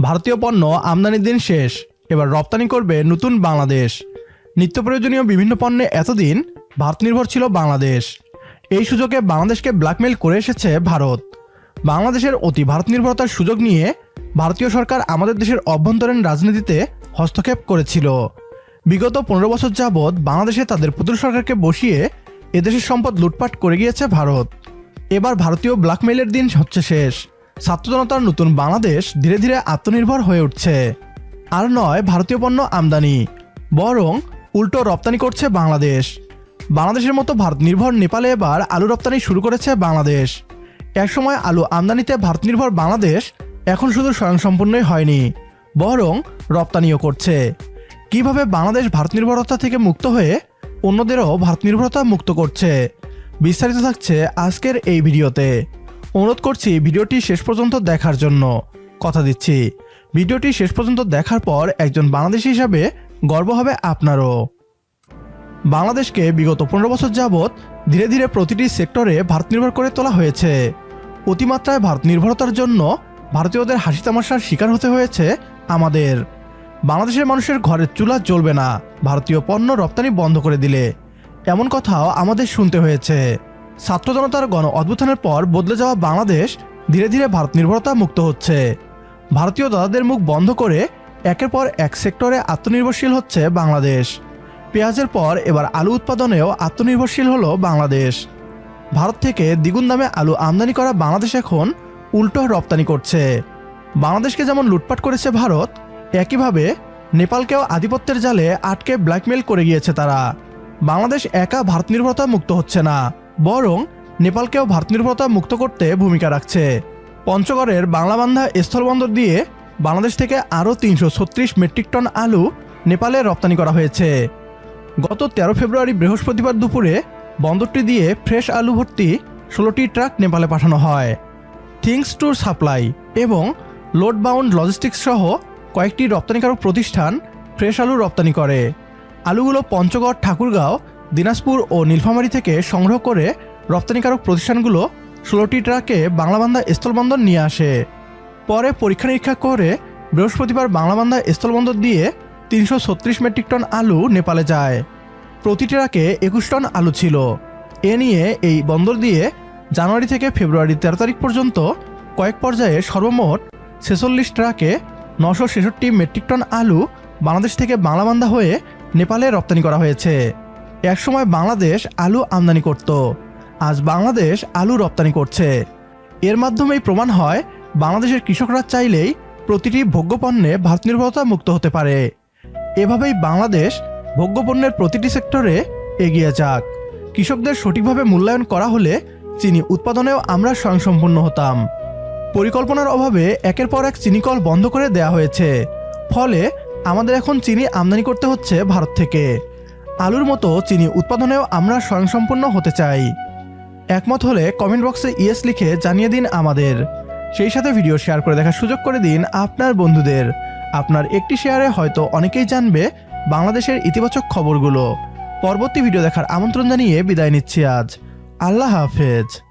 ভারতীয় পণ্য আমদানির দিন শেষ। এবার রপ্তানি করবে নতুন বাংলাদেশ। নিত্য প্রয়োজনীয় বিভিন্ন পণ্যে এতদিন ভারত নির্ভর ছিল বাংলাদেশ। এই সুযোগে বাংলাদেশকে ব্ল্যাকমেল করে এসেছে ভারত। বাংলাদেশের অতি ভারত নির্ভরতার সুযোগ নিয়ে ভারতীয় সরকার আমাদের দেশের অভ্যন্তরীণ রাজনীতিতে হস্তক্ষেপ করেছিল। বিগত পনেরো বছর যাবৎ বাংলাদেশে তাদের পুতুল সরকারকে বসিয়ে এদেশের সম্পদ লুটপাট করে গিয়েছে ভারত। এবার ভারতীয় ব্ল্যাকমেইলের দিন হচ্ছে শেষ। ছাত্র জনতার নতুন বাংলাদেশ ধীরে ধীরে আত্মনির্ভর হয়ে উঠছে। আর নয়, ভারতীয় পণ্য আমদানি, বরং উল্টো রপ্তানি করছে বাংলাদেশ। বাংলাদেশের মতো ভারত নির্ভর নেপালে এবার আলু রপ্তানি শুরু করেছে বাংলাদেশ। একসময় আলু আমদানিতে ভারত নির্ভর বাংলাদেশ এখন শুধু স্বয়ংসম্পূর্ণই হয়নি, বরং রপ্তানিও করছে। কীভাবে বাংলাদেশ ভারত নির্ভরতা থেকে মুক্ত হয়ে অন্যদেরও ভারত নির্ভরতা মুক্ত করছে, বিস্তারিত থাকছে আজকের এই ভিডিওতে। অনুরোধ করছি ভিডিওটি শেষ পর্যন্ত দেখার জন্য। কথা দিচ্ছি, ভিডিওটি শেষ পর্যন্ত দেখার পর একজন বাংলাদেশি হিসাবে গর্ব হবে আপনারও। বাংলাদেশকে বিগত পনেরো বছর যাবৎ ধীরে ধীরে প্রতিটি সেক্টরে ভারত নির্ভর করে তোলা হয়েছে। অতিমাত্রায় ভারত নির্ভরতার জন্য ভারতীয়দের হাসি তামাশার শিকার হতে হয়েছে আমাদের। বাংলাদেশের মানুষের ঘরের চুলা জ্বলবে না, ভারতীয় পণ্য রপ্তানি বন্ধ করে দিলে। এমন কথাও আমাদের শুনতে হয়েছে। ছাত্র জনতার গণ অভ্যুত্থানের পর বদলে যাওয়া বাংলাদেশ ধীরে ধীরে ভারত নির্ভরতা মুক্ত হচ্ছে। ভারতীয় দাদাদের মুখ বন্ধ করে একের পর এক সেক্টরে আত্মনির্ভরশীল হচ্ছে বাংলাদেশ। পেঁয়াজের পর এবার আলু উৎপাদনেও আত্মনির্ভরশীল হলো বাংলাদেশ। ভারত থেকে দ্বিগুণ দামে আলু আমদানি করা বাংলাদেশ এখন উল্টো রপ্তানি করছে। বাংলাদেশকে যেমন লুটপাট করেছে ভারত, একইভাবে নেপালকেও আধিপত্যের জালে আটকে ব্ল্যাকমেল করে গিয়েছে তারা। বাংলাদেশ একা ভারত নির্ভরতা মুক্ত হচ্ছে না। বরং নেপালকেও ভারত নির্ভরতা মুক্ত করতে ভূমিকা রাখছে। পঞ্চগড়ের বাংলাবান্ধা স্থলবন্দর দিয়ে বাংলাদেশ থেকে আরও তিনশো ছত্রিশ মেট্রিক টন আলু নেপালে রপ্তানি করা হয়েছে। গত তেরো ফেব্রুয়ারি বৃহস্পতিবার দুপুরে বন্দরটি দিয়ে ফ্রেশ আলু ভর্তি ষোলোটি ট্রাক নেপালে পাঠানো হয়। থিংস টু সাপ্লাই এবং লোড বাউন্ড লজিস্টিক্স সহ কয়েকটি রপ্তানিকারক প্রতিষ্ঠান ফ্রেশ আলু রপ্তানি করে। আলুগুলো পঞ্চগড়, ঠাকুরগাঁও দিনাজপুর ও নীলফামারী থেকে সংগ্রহ করে রপ্তানিকারক প্রতিষ্ঠানগুলো ষোলোটি ট্রাকে বাংলাবান্ধা স্থলবন্দর নিয়ে আসে। পরে পরীক্ষা নিরীক্ষা করে বৃহস্পতিবার বাংলাবান্ধা স্থলবন্দর দিয়ে তিনশো ছত্রিশ মেট্রিক টন আলু নেপালে যায়। প্রতি ট্রাকে একুশ টন আলু ছিল। এ নিয়ে এই বন্দর দিয়ে জানুয়ারি থেকে ফেব্রুয়ারি তেরো তারিখ পর্যন্ত কয়েক পর্যায়ে সর্বমোট ছেচল্লিশ ট্রাকে নশো ছেষট্টি মেট্রিক টন আলু বাংলাদেশ থেকে বাংলাবান্ধা হয়ে নেপালে রপ্তানি করা হয়েছে। একসময় বাংলাদেশ আলু আমদানি করত। আজ বাংলাদেশ আলু রপ্তানি করছে। এর মাধ্যমেই প্রমাণ হয়, বাংলাদেশের কৃষকরা চাইলেই প্রতিটি ভোগ্যপণ্যে ভারত নির্ভরতা মুক্ত হতে পারে। এভাবেই বাংলাদেশ ভোগ্যপণ্যের প্রতিটি সেক্টরে এগিয়ে যাক। কৃষকদের সঠিকভাবে মূল্যায়ন করা হলে চিনি উৎপাদনেও আমরা স্বয়ংসম্পূর্ণ হতাম। পরিকল্পনার অভাবে একের পর এক চিনিকল বন্ধ করে দেয়া হয়েছে। ফলে আমাদের এখন চিনি আমদানি করতে হচ্ছে ভারত থেকে। আলুর মতো চিনি উৎপাদনেও আমরা স্বয়ংসম্পন্ন হতে চাই। একমত হলে কমেন্ট বক্সে ইয়েস লিখে জানিয়ে দিন আমাদের। সেই সাথে ভিডিও শেয়ার করে দেখার সুযোগ করে দিন আপনার বন্ধুদের। আপনার একটি শেয়ারে হয়তো অনেকেই জানবে বাংলাদেশের ইতিবাচক খবরগুলো। পরবর্তী ভিডিও দেখার আমন্ত্রণ জানিয়ে বিদায় নিচ্ছি আজ। আল্লাহ হাফেজ।